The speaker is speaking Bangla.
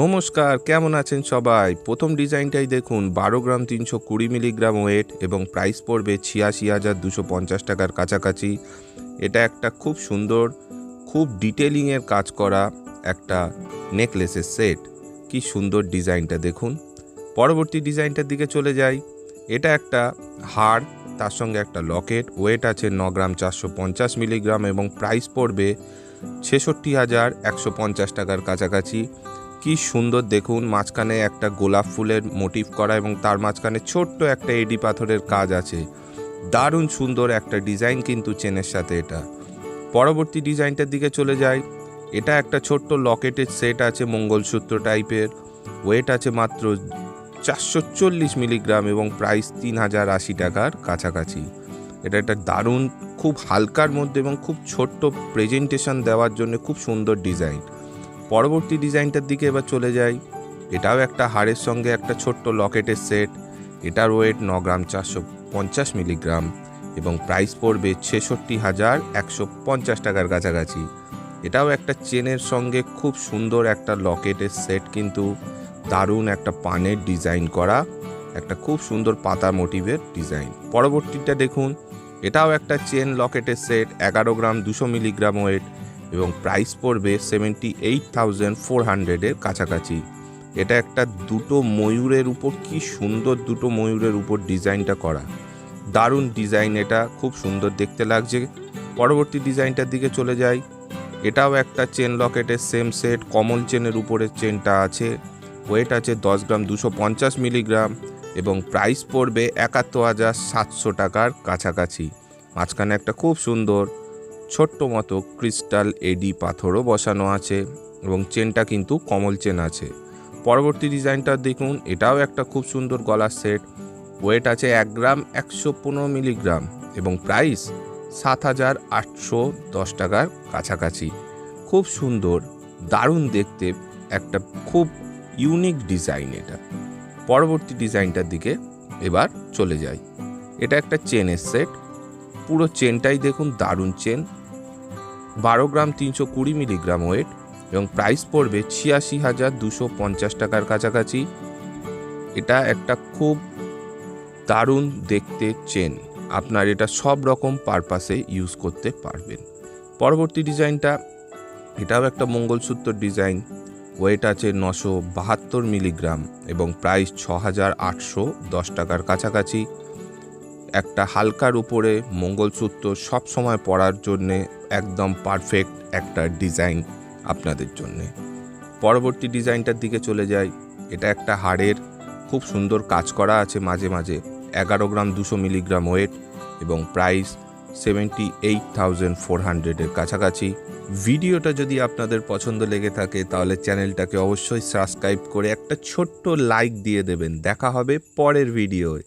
নমস্কার, কেমন আছেন সবাই? প্রথম ডিজাইনটাই দেখুন, বারো গ্রাম তিনশো কুড়ি মিলিগ্রাম ওয়েট এবং প্রাইস পড়বে ছিয়াশি হাজার দুশো পঞ্চাশ টাকার কাছাকাছি। এটা একটা খুব সুন্দর, খুব ডিটেলিংয়ের কাজ করা একটা নেকলেসের সেট কি সুন্দর ডিজাইনটা দেখুন। পরবর্তী ডিজাইনটার দিকে চলে যাই। এটা একটা হার, তার সঙ্গে একটা লকেট। ওয়েট আছে ন গ্রাম চারশো পঞ্চাশ মিলিগ্রাম এবং প্রাইস পড়বে ছেষট্টি হাজার একশো পঞ্চাশ টাকার কাছাকাছি। কি সুন্দর দেখুন, মাঝখানে একটা গোলাপ ফুলের মোটিভ করা এবং তার মাঝখানে ছোট্ট একটা এডি পাথরের কাজ আছে। দারুণ সুন্দর একটা ডিজাইন কিন্তু চেনের সাথে এটা। পরবর্তী ডিজাইনটার দিকে চলে যাই। এটা একটা ছোট্ট লকেটের সেট আছে মঙ্গলসূত্র টাইপের। ওয়েট আছে মাত্র চারশো চল্লিশ মিলিগ্রাম এবং প্রাইস তিন হাজার আশি টাকার কাছাকাছি। এটা একটা দারুণ, খুব হালকার মধ্যে এবং খুব ছোট্ট প্রেজেন্টেশন দেওয়ার জন্য খুব সুন্দর ডিজাইন। পরবর্তী ডিজাইনটার দিকে এবার চলে যাই। এটাও একটা হাড়ের সঙ্গে একটা ছোট্ট লকেটের সেট। এটার ওয়েট ন গ্রাম চারশো পঞ্চাশ মিলিগ্রাম এবং প্রাইস পড়বে ছেষট্টি হাজার একশো পঞ্চাশ টাকার কাছাকাছি। এটাও একটা চেনের সঙ্গে খুব সুন্দর একটা লকেটের সেট কিন্তু দারুণ একটা পানের ডিজাইন করা, একটা খুব সুন্দর পাতা মোটিভের ডিজাইন। পরবর্তীটা দেখুন, এটাও একটা চেন লকেটের সেট, এগারো গ্রাম দুশো মিলিগ্রাম ওয়েট এবং প্রাইস পড়বে সেভেন্টি এইট থাউজেন্ড ফোর হান্ড্রেডের কাছাকাছি। এটা একটা দুটো ময়ূরের উপর, কি সুন্দর দুটো ময়ূরের উপর ডিজাইনটা করা। দারুণ ডিজাইন এটা, খুব সুন্দর দেখতে লাগছে। পরবর্তী ডিজাইনটার দিকে চলে যাই। এটাও একটা চেন লকেটের সেম সেট কমন চেনের উপরের চেনটা আছে। ওয়েট আছে দশ গ্রাম দুশো পঞ্চাশ মিলিগ্রাম এবং প্রাইস পড়বে একাত্তর হাজার সাতশো টাকার কাছাকাছি। মাঝখানে একটা খুব সুন্দর ছোট্ট মতো ক্রিস্টাল এডি পাথরও বসানো আছে এবং চেনটা কিন্তু কমল চেন আছে। পরবর্তী ডিজাইনটা দেখুন, এটাও একটা খুব সুন্দর গলার সেট। ওয়েট আছে এক গ্রাম একশো পনেরো মিলিগ্রাম এবং প্রাইস সাত হাজার আটশো দশ টাকার কাছাকাছি। খুব সুন্দর, দারুণ দেখতে, একটা খুব ইউনিক ডিজাইন এটা। পরবর্তী ডিজাইনটার দিকে এবার চলে যাই। এটা একটা চেনের সেট। পুরো চেনটাই দেখুন দারুণ চেন। বারো গ্রাম তিনশো কুড়ি মিলিগ্রাম ওয়েট এবং প্রাইস পড়বে ছিয়াশি হাজার দুশো পঞ্চাশ টাকার কাছাকাছি। এটা একটা খুব দারুণ দেখতে চেন। আপনার এটা সব রকম পারপাসে ইউজ করতে পারবেন। পরবর্তী ডিজাইনটা, এটাও একটা মঙ্গলসূত্র ডিজাইন। ওয়েট আছে নশো বাহাত্তর মিলিগ্রাম এবং প্রাইস ছ হাজার আটশো দশ টাকার কাছাকাছি। একটা হালকার উপরে মঙ্গলসূত্র সব সময় পরার জন্যে একদম পারফেক্ট একটা ডিজাইন আপনাদের জন্যে। পরবর্তী ডিজাইনটার দিকে চলে যাই। এটা একটা হাড়ের খুব সুন্দর কাজ করা আছে মাঝে মাঝে। এগারো গ্রাম দুশো মিলিগ্রাম ওয়েট এবং price seventy eight thousand four হান্ড্রেডের কাছাকাছি। ভিডিওটা যদি আপনাদের পছন্দ লেগে থাকে তাহলে চ্যানেলটাকে অবশ্যই সাবস্ক্রাইব করে একটা ছোট্ট লাইক দিয়ে দেবেন। দেখা হবে পরের ভিডিওয়।